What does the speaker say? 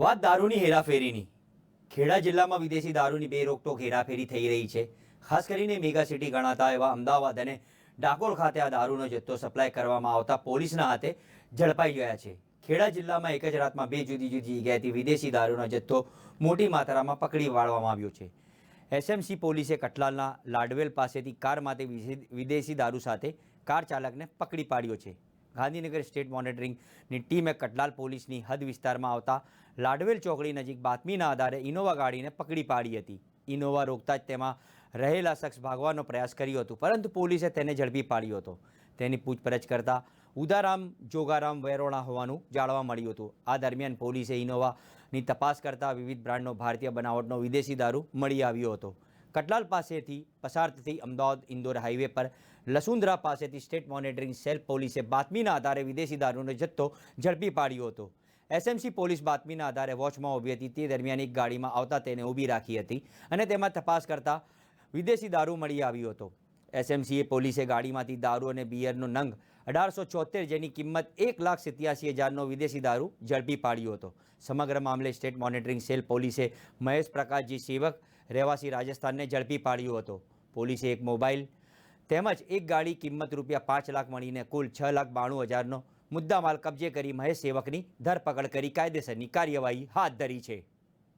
વાત દારૂની હેરાફેરીની. ખેડા જિલ્લામાં વિદેશી દારૂની બે રોકટોક હેરાફેરી થઈ રહી છે. ખાસ કરીને મેગા સિટી ગણાતા એવા અમદાવાદ અને ડાકોર ખાતે આ દારૂનો જથ્થો સપ્લાય કરવામાં આવતા પોલીસના હાથે ઝડપાઈ ગયા છે. ખેડા જિલ્લામાં એક જ રાતમાં બે જુદી જુદી જગ્યાએથી વિદેશી દારૂનો જથ્થો મોટી માત્રામાં પકડી વાળવામાં આવ્યો છે. એસએમસી પોલીસે કટલાલના લાડવેલ પાસેથી કારમાંથી વિદેશી દારૂ સાથે કાર ચાલકને પકડી પાડ્યો છે. ગાંધીનગર સ્ટેટ મોનિટરિંગની ટીમે કટલાલ પોલીસની હદ વિસ્તારમાં આવતા લાડવેલ ચોકડી નજીક બાતમીના આધારે ઇનોવા ગાડીને પકડી પાડી હતી. ઇનોવા રોકતા જ તેમાં રહેલા શખ્સ ભાગવાનો પ્રયાસ કર્યો હતો, પરંતુ પોલીસે તેને ઝડપી પાડ્યો હતો. તેની પૂછપરછ કરતા ઉદારામ જોગારામ વેરોણા હોવાનું જાણવા મળ્યું હતું. આ દરમિયાન પોલીસે ઇનોવાની તપાસ કરતા વિવિધ બ્રાન્ડનો ભારતીય બનાવટનો વિદેશી દારૂ મળી આવ્યો હતો. કટલાલ પાસેથી પસાર થતી અમદાવાદ ઇન્દોર હાઈવે પર લસુંદરા પાસેથી સ્ટેટ મોનિટરિંગ સેલ પોલીસે બાતમીના આધારે વિદેશી દારૂનો જથ્થો ઝડપી પાડ્યો હતો. એસએમસી પોલીસ બાતમીના આધારે વોચમાં ઊભી હતી. તે દરમિયાન એક ગાડીમાં આવતા તેને ઊભી રાખી હતી અને તેમાં તપાસ કરતા વિદેશી દારૂ મળી આવ્યો હતો. એસએમસીએ પોલીસે ગાડીમાંથી દારૂ અને બિયરનો નંગ અઢારસો ચોતેર જેની કિંમત એક લાખ સિત્યાસી હજારનો વિદેશી દારૂ ઝડપી પાડ્યો હતો. સમગ્ર મામલે સ્ટેટ મોનિટરિંગ સેલ પોલીસે મહેશ પ્રકાશજી સેવક રહેવાસી રાજસ્થાનને ઝડપી પાડ્યો હતો. પોલીસે એક મોબાઈલ તેમજ એક ગાડી કિંમત રૂપિયા પાંચ લાખ મળીને કુલ છ લાખ બાણું હજારનો મુદ્દામાલ કબજે કરી મહેશ સેવકની ધરપકડ કરી કાયદેસરની કાર્યવાહી હાથ ધરી છે.